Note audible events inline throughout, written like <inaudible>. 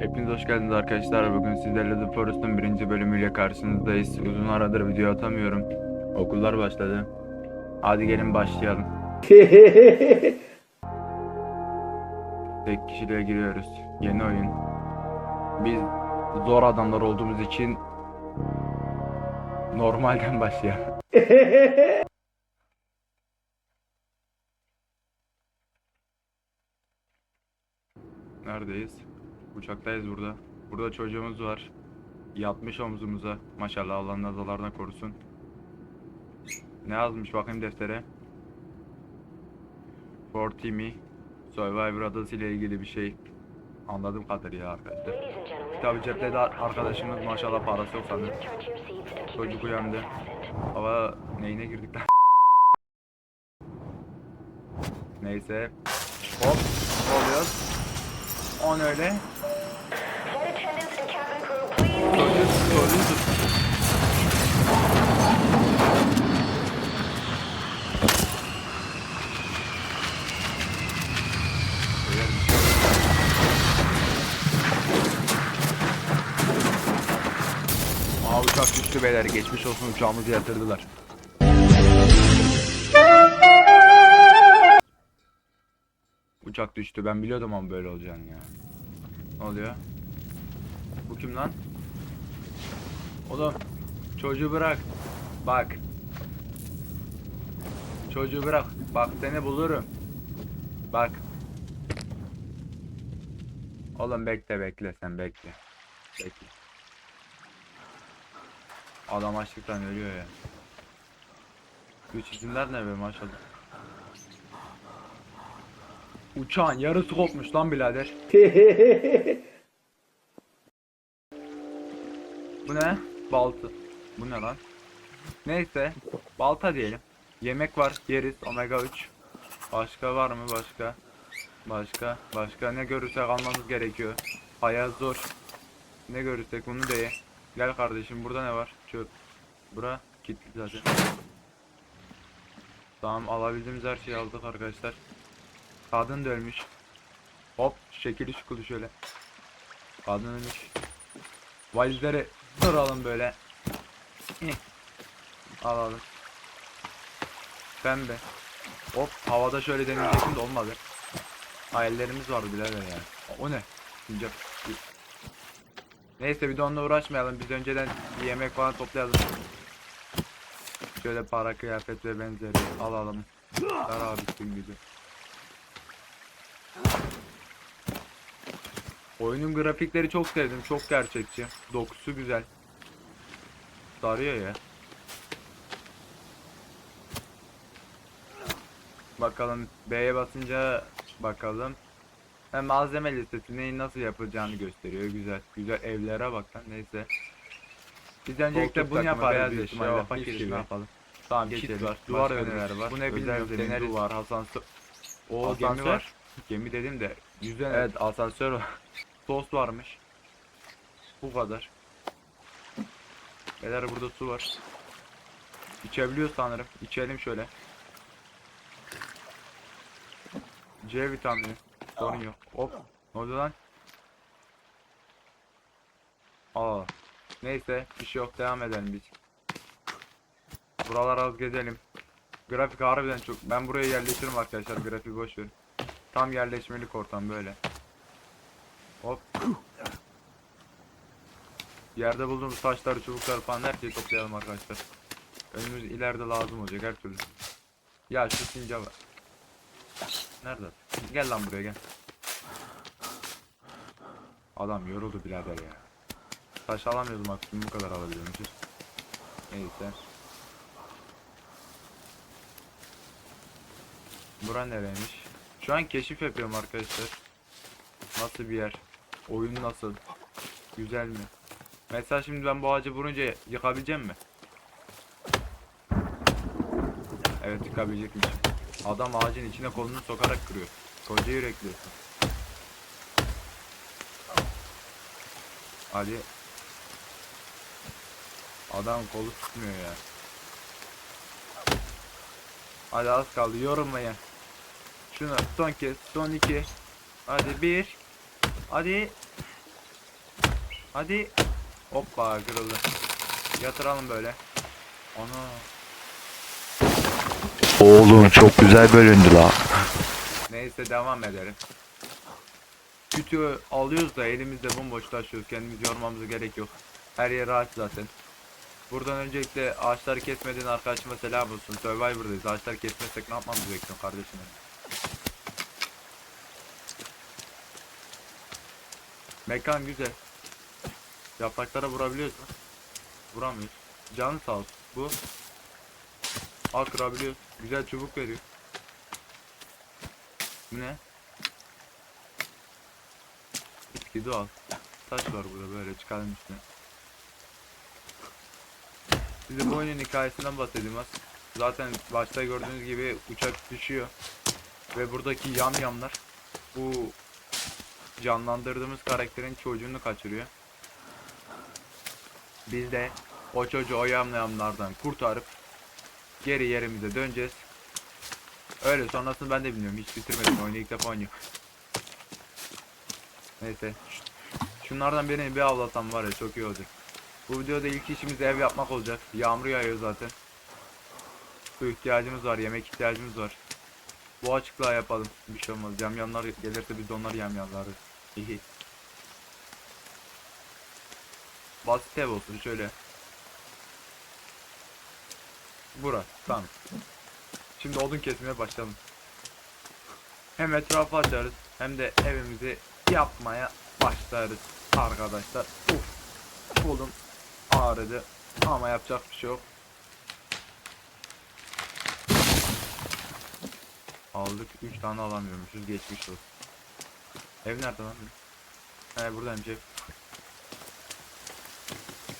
Hepiniz hoş geldiniz arkadaşlar. Bugün sizlerle The Forest'ın birinci bölümüyle karşınızdayız. Uzun aradır video atamıyorum. Okullar başladı. Hadi gelin başlayalım. <laughs> Tek kişiliğe giriyoruz. Yeni oyun. Biz zor adamlar olduğumuz için normalden başlayalım. <laughs> Neredeyiz? Uçaktayız burada. Burada çocuğumuz var. Yatmış omzumuza. Maşallah Allah nazalardan korusun. Ne yazmış bakayım deftere? For Timmy Survivor adası ile ilgili bir şey. Anladığım kadarıyla arkadaşlar. Tabi cepte de arkadaşımız maşallah parası yok sanırım. Çocuk uyandı. Hava neyine girdik lan? Neyse. Hop. Ne oluyor? On öyle. Şey yok. Aa uçak düştü beyler. Geçmiş olsun uçağımızı yatırdılar. Uçak düştü. Ben biliyordum ama böyle olacağını ya. Oluyor? Bu kim lan? Oğlum çocuğu bırak. Bak. Çocuğu bırak. Bak seni bulurum. Bak. Oğlum bekle bekle sen bekle. Bekle. Adam açlıktan ölüyor ya. Bu çizimler ne be maşallah. Uçağın yarısı kopmuş lan birader. <laughs> Bu ne? Balta. Bu ne lan? Neyse. Balta diyelim. Yemek var. Yeriz. Omega 3. Başka var mı? Başka. Başka. Başka. Ne görürsek almamız gerekiyor. Hayat zor. Ne görürsek bunu da ye. Gel kardeşim burada ne var? Çöp. Bura kilitli zaten. Tamam alabildiğimiz her şeyi aldık arkadaşlar. Kadın da ölmüş. Hop şekili şukulu şöyle. Kadın ölmüş. Valizleri duralım böyle. Alalım. Pembe. Hop havada şöyle deneyecektim de olmadı. Hayallerimiz vardı birader ya. O ne? Sincap. Neyse bir de onunla uğraşmayalım. Biz önceden bir yemek falan toplayalım. Şöyle para, kıyafet ve benzeri alalım. Ver abi bütün Oyunun grafikleri çok sevdim. Çok gerçekçi. Dokusu güzel. Sarıyor ya. Bakalım B'ye basınca bakalım. Hem malzeme listesi neyi nasıl yapılacağını gösteriyor. Güzel. Güzel evlere bak lan. Neyse. Biz öncelikle bunu yaparız. büyük ihtimalle. fakir gibi. ne yapalım? Tamam geçelim. var, Duvar başka önerileri neler var. Bu ne bilmiyorum. Deneriz. duvar, asansör. O Asansör. gemi var. Gemi dedim de. Yüzen Evet asansör var. Sos varmış. Bu kadar. Beyler burada su var. İçebiliyor sanırım. İçelim şöyle. C vitamini. Sorun yok. Hop. Ne oldu lan? Aa. Neyse bir şey yok devam edelim biz. Buralar az gezelim. Grafik harbiden çok. Ben buraya yerleşirim arkadaşlar. Grafiği boş verin. Tam yerleşmelik ortam böyle. Hop. Yerde bulduğumuz taşları, çubukları falan her şeyi toplayalım arkadaşlar. Önümüz ileride lazım olacak her türlü. Ya şu sincap. Nerede? Gel lan buraya gel. Adam yoruldu birader ya. Taş alamıyordum maksimum bu kadar alabiliyormuşuz. Neyse. Bura nereymiş? Şu an keşif yapıyorum arkadaşlar. Nasıl bir yer? Oyun nasıl? Güzel mi? Mesela şimdi ben bu ağacı vurunca yıkabileceğim mi? Evet yıkabilecekmiş. Adam ağacın içine kolunu sokarak kırıyor. Koca yürekliyorsun. Hadi. Adam kolu tutmuyor ya. Hadi az kaldı yorulmayın. Şunu son kez son iki. Hadi bir. Hadi. Hadi. Hoppa kırıldı. Yatıralım böyle. Ana. Oğlum çok güzel bölündü la. Neyse devam edelim. Kütüğü alıyoruz da elimizde bomboş taşıyoruz. Kendimiz yormamıza gerek yok. Her yer ağaç zaten. Buradan öncelikle ağaçları kesmediğin arkadaşıma selam olsun. Survivor'dayız. Ağaçları kesmezsek ne yapmamız gerekiyor kardeşim? Mekan güzel. Yapraklara vurabiliyoruz mu? Vuramıyoruz. Canı sağ olsun. Bu. Al kırabiliyoruz. Güzel çubuk veriyor. Bu ne? Bitki doğal. Taş var burada böyle çıkalım üstüne. Size bu oyunun hikayesinden bahsedeyim az. Zaten başta gördüğünüz gibi uçak düşüyor. Ve buradaki yamyamlar bu canlandırdığımız karakterin çocuğunu kaçırıyor. Biz de o çocuğu o yamyamlardan kurtarıp geri yerimize döneceğiz. Öyle sonrasını ben de bilmiyorum. Hiç bitirmedim. Oyunu ilk defa oynuyorum. Neyse. Şunlardan birini bir avlatam var ya çok iyi olacak. Bu videoda ilk işimiz ev yapmak olacak. Yağmur yağıyor zaten. Su ihtiyacımız var, yemek ihtiyacımız var. Bu açıklığa yapalım. Bir şey olmaz. Yamyamlar gelirse biz de onları yamyamlarız. İyi. Basit ev olsun şöyle. Burası tamam. Şimdi odun kesmeye başlayalım. Hem etrafı açarız hem de evimizi yapmaya başlarız arkadaşlar. Uf. Kolum ağrıdı ama yapacak bir şey yok. Aldık 3 tane alamıyormuşuz geçmiş olsun. Ev nerede lan? He buradaymış ev.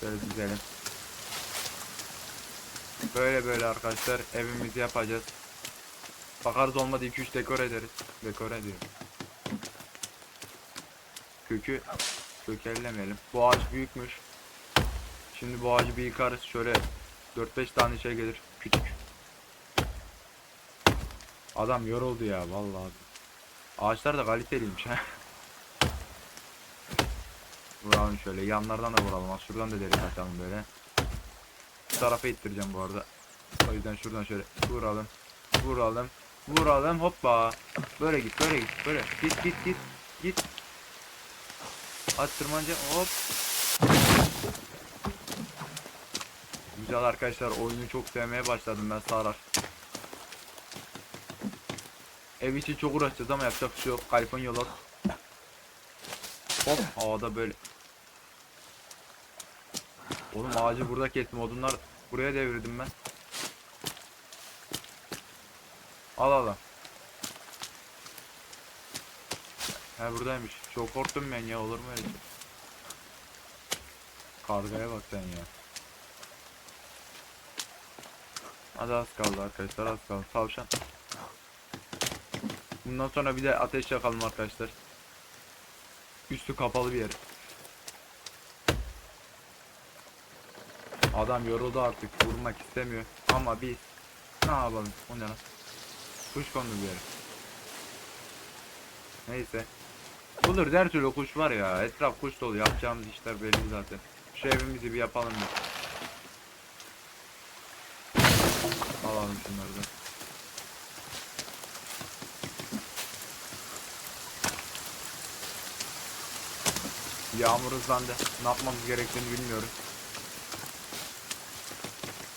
Şöyle dizelim. Böyle böyle arkadaşlar evimizi yapacağız. Bakarız olmadı 2-3 dekor ederiz. Dekor ediyorum. Kökü kök ellemeyelim. Bu ağaç büyükmüş. Şimdi bu ağacı bir yıkarız. Şöyle 4-5 tane şey gelir. Küçük. Adam yoruldu ya vallahi. Ağaçlar da kaliteliymiş ha. Vuralım şöyle. Yanlardan da vuralım. Az şuradan da delik açalım böyle. Bu tarafa ittireceğim bu arada. O yüzden şuradan şöyle vuralım. Vuralım. Vuralım. Hoppa. Böyle git. Böyle git. Böyle. Git git git. Git. At tırmanca. Hop. Güzel arkadaşlar. Oyunu çok sevmeye başladım ben Sarar. Ev için çok uğraşacağız ama yapacak bir şey yok. Kalifon yola. Hop havada böyle. Oğlum ağacı burada kestim. Odunlar buraya devirdim ben. Al al. He buradaymış. Çok korktum ben ya olur mu öyle şey? Kargaya bak sen ya. Hadi az kaldı arkadaşlar az kaldı. Tavşan. Bundan sonra bir de ateş yakalım arkadaşlar. Üstü kapalı bir yer. Adam yoruldu artık vurmak istemiyor. Ama biz ne yapalım? O ne lan? Kuş kondu bir yere. Neyse. Bulur her türlü kuş var ya. Etraf kuş dolu. Yapacağımız işler belli zaten. Şu evimizi bir yapalım bir. Alalım şunları da. Yağmur hızlandı. Ne yapmamız gerektiğini bilmiyorum.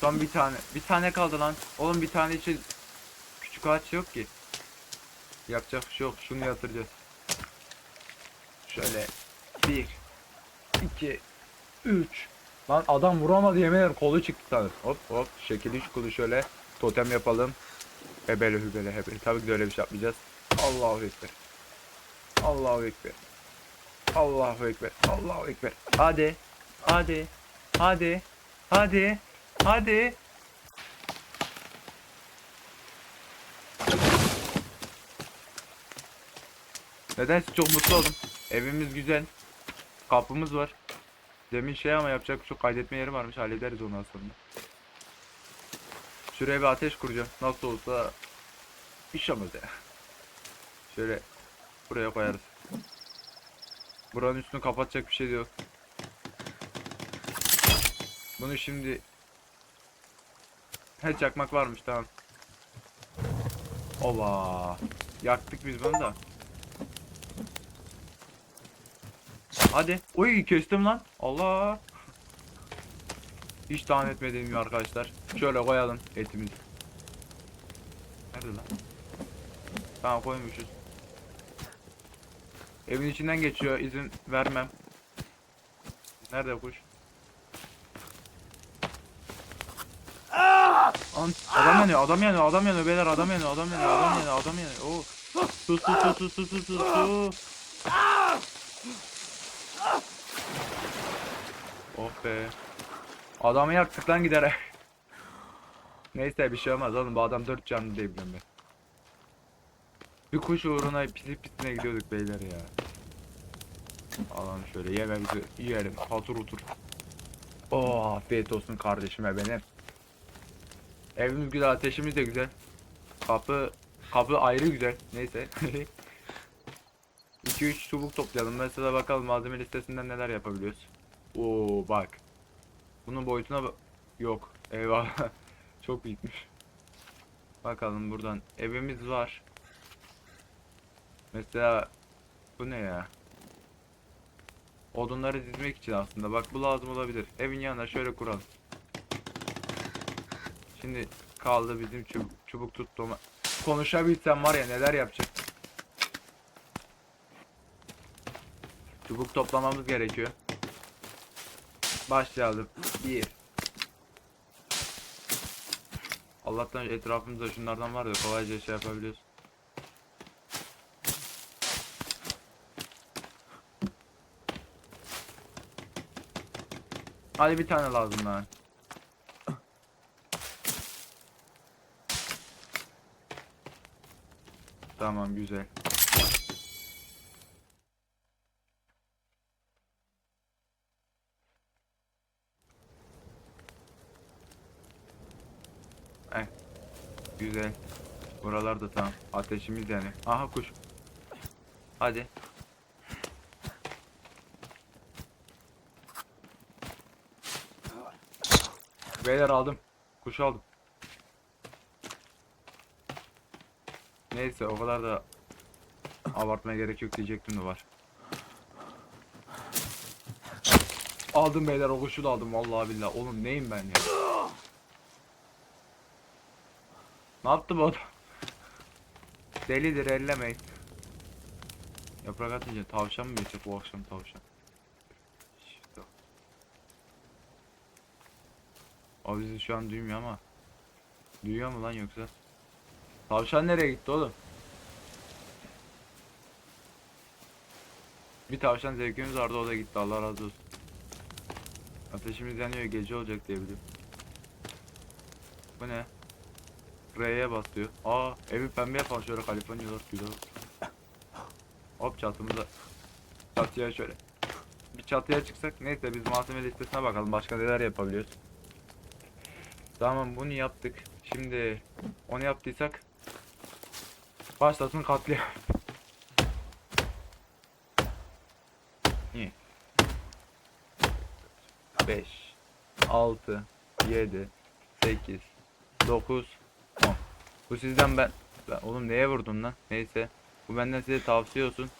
Son bir tane. Bir tane kaldı lan. Oğlum bir tane için küçük ağaç yok ki. Yapacak bir şey yok. Şunu yatıracağız. Şöyle. Bir. iki, Üç. Lan adam vuramadı yemin ederim kolu çıktı sanır. Hop hop. Şekil üç şöyle. Totem yapalım. Hebele hübele hebele. Tabii ki de öyle bir şey yapmayacağız. Allahu Ekber. Allahu Ekber. Allahu Ekber. Allahu Ekber. Hadi. Hadi. Hadi. Hadi. Hadi. Nedense çok mutlu oldum. Evimiz güzel. Kapımız var. Demin şey ama yapacak bir şey kaydetme yeri varmış hallederiz onu aslında. Şuraya bir ateş kuracağım. Nasıl olsa iş ya. Şöyle buraya koyarız. Buranın üstünü kapatacak bir şey yok. Bunu şimdi He çakmak varmış tamam. Ova. Yaktık biz bunu da. Hadi. Oy kestim lan. Allah. Hiç tahmin etmediğim gibi arkadaşlar. Şöyle koyalım etimizi. Nerede lan? Tamam koymuşuz. Evin içinden geçiyor. izin vermem. Nerede kuş? Adam yanıyor, adam yanıyor, adam yanıyor beyler, adam yanıyor, adam yanıyor, adam yanıyor, adam yanıyor. Oo. Su su su su su su su su. Oh be. Adamı yaktık lan giderek. <laughs> Neyse bir şey olmaz oğlum bu adam dört canlı değil biliyorum ben. Bir kuş uğruna pisi pisine gidiyorduk beyler ya. Alalım şöyle yemeğimizi yiyelim otur otur. Oh afiyet olsun kardeşime benim. Evimiz güzel ateşimiz de güzel. Kapı kapı ayrı güzel. Neyse. <laughs> 2-3 çubuk toplayalım. Mesela bakalım malzeme listesinden neler yapabiliyoruz. Oo bak. Bunun boyutuna. Yok. Eyvah. <laughs> Çok büyükmüş. Bakalım buradan. Evimiz var. Mesela bu ne ya? Odunları dizmek için aslında. Bak bu lazım olabilir. Evin yanına şöyle kuralım. Şimdi kaldı bizim çubuk, çubuk tuttuğuma. Konuşabilsem var ya neler yapacak. Çubuk toplamamız gerekiyor. Başlayalım. Bir. Allah'tan etrafımızda şunlardan var ya kolayca şey yapabiliyoruz. Hadi bir tane lazım lan. Tamam güzel. Eh. Güzel. Buralarda tamam. Ateşimiz yani. Aha kuş. Hadi. Beyler aldım. Kuş aldım. Neyse o kadar da abartmaya gerek yok diyecektim de var. Aldım beyler o kuşu da aldım vallahi billahi. Oğlum neyim ben ya? Ne yaptı bu adam? Delidir ellemeyin. Yaprak atınca tavşan mı geçecek bu akşam tavşan? O bizi şu an duymuyor ama. Duyuyor mu lan yoksa? Tavşan nereye gitti oğlum? Bir tavşan zevkimiz vardı o da gitti Allah razı olsun. Ateşimiz yanıyor gece olacak diye biliyorum. Bu ne? R'ye basıyor. Aa evi pembe yapalım şöyle Kaliforniyalar güzel. Hop çatımıza. Çatıya şöyle. Bir çatıya çıksak neyse biz malzeme listesine bakalım başka neler yapabiliyoruz. Tamam bunu yaptık. Şimdi onu yaptıysak başlasın katliam. İyi. 5 6 7 8 9 10 Bu sizden ben, ben oğlum neye vurdun lan? Neyse. Bu benden size tavsiye olsun.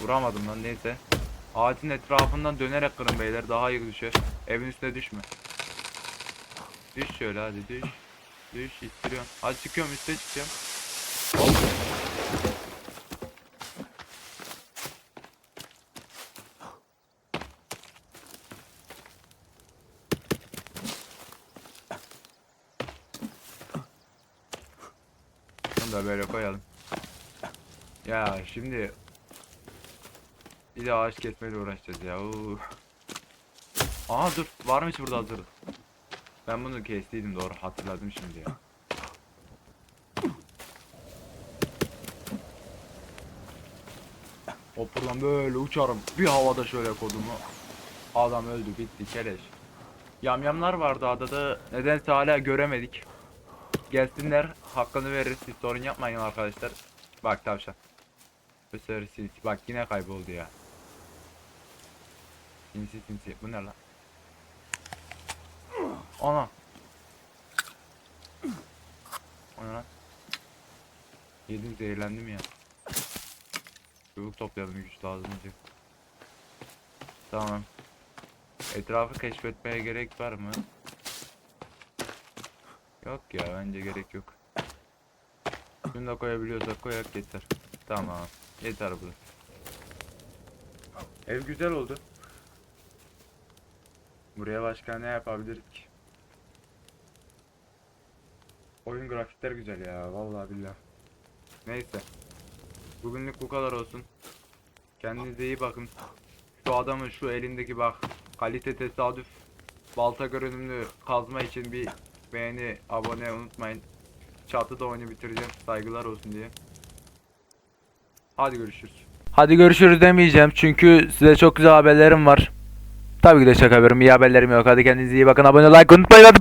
Vuramadım lan neyse. Ağacın etrafından dönerek kırın beyler daha iyi düşer. Evin üstüne düşme. Düş şöyle hadi düş. Düş ittiriyorum. Hadi çıkıyorum üste çıkıyorum. Hop. Da böyle koyalım. Ya şimdi bir de ağaç kesmeyle uğraşacağız ya. Oo. Aha dur varmış burada hazır. Ben bunu kestiydim doğru hatırladım şimdi ya. Hop buradan böyle uçarım. Bir havada şöyle kodumu. Adam öldü bitti keleş. Yamyamlar vardı adada. Nedense hala göremedik. Gelsinler hakkını veririz siz sorun yapmayın arkadaşlar. Bak tavşan. Sinsi. Bak yine kayboldu ya. Sinsi sinsi. Bu ne lan? Ana. Ne lan? Yedim zehirlendim ya. Çubuk toplayalım güç lazımcı. Tamam. Etrafı keşfetmeye gerek var mı? Yok ya bence gerek yok. Şunu da koyabiliyorsak koyak yeter. Tamam. Yeter bu. Ev güzel oldu. Buraya başka ne yapabiliriz? Oyun grafikleri güzel ya vallahi billah. Neyse. Bugünlük bu kadar olsun. Kendinize iyi bakın. Şu adamın şu elindeki bak kalite tesadüf balta görünümlü kazma için bir beğeni abone unutmayın. Çatıda oyunu bitireceğim saygılar olsun diye. Hadi görüşürüz. Hadi görüşürüz demeyeceğim çünkü size çok güzel haberlerim var. Tabii ki de şaka yapıyorum iyi haberlerim yok. Hadi kendinize iyi bakın abone like unutmayın hadi.